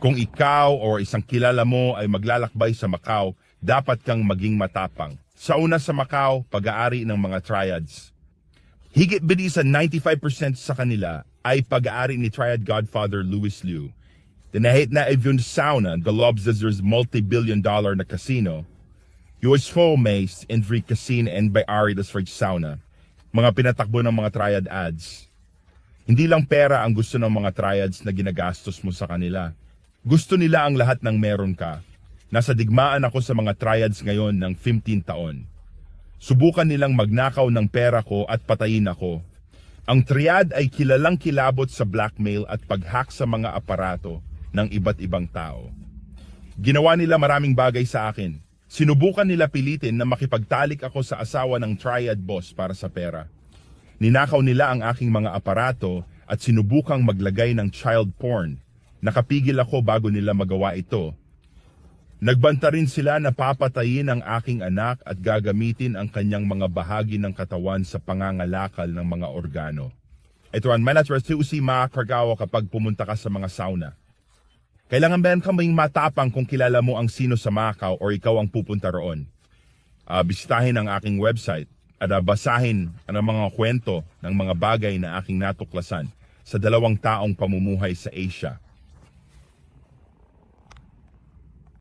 Kung ikaw o isang kilala mo ay maglalakbay sa Macau, dapat kang maging matapang. Sa una sa Macau, pag-aari ng mga triads. Higit bidi sa 95% sa kanila ay pag-aari ni Triad Godfather Louis Liu. Tinahit na Evian Sauna, the Lobster's multi-billion dollar na casino, USFO Mace, Envry Casino, and by Ari the Sauna. Mga pinatakbo ng mga triad ads. Hindi lang pera ang gusto ng mga triads na ginagastos mo sa kanila. Gusto nila ang lahat ng meron ka. Nasa digmaan ako sa mga triads ngayon ng 15 taon. Subukan nilang magnakaw ng pera ko at patayin ako. Ang triad ay kilalang kilabot sa blackmail at paghack sa mga aparato ng iba't ibang tao. Ginawa nila maraming bagay sa akin. Sinubukan nila pilitin na makipagtalik ako sa asawa ng triad boss para sa pera. Ninakaw nila ang aking mga aparato at sinubukang maglagay ng child porn. Nakapigil ako bago nila magawa ito. Nagbanta rin sila na papatayin ang aking anak at gagamitin ang kanyang mga bahagi ng katawan sa pangangalakal ng mga organo. Ito ang manatras si makakargawa kapag pumunta ka sa mga sauna. Kailangan ba kaming matapang kung kilala mo ang sino sa Macau o ikaw ang pupunta roon? Ah, bisitahin ang aking website at ah, basahin ang mga kwento ng mga bagay na aking natuklasan sa dalawang taong pamumuhay sa Asia.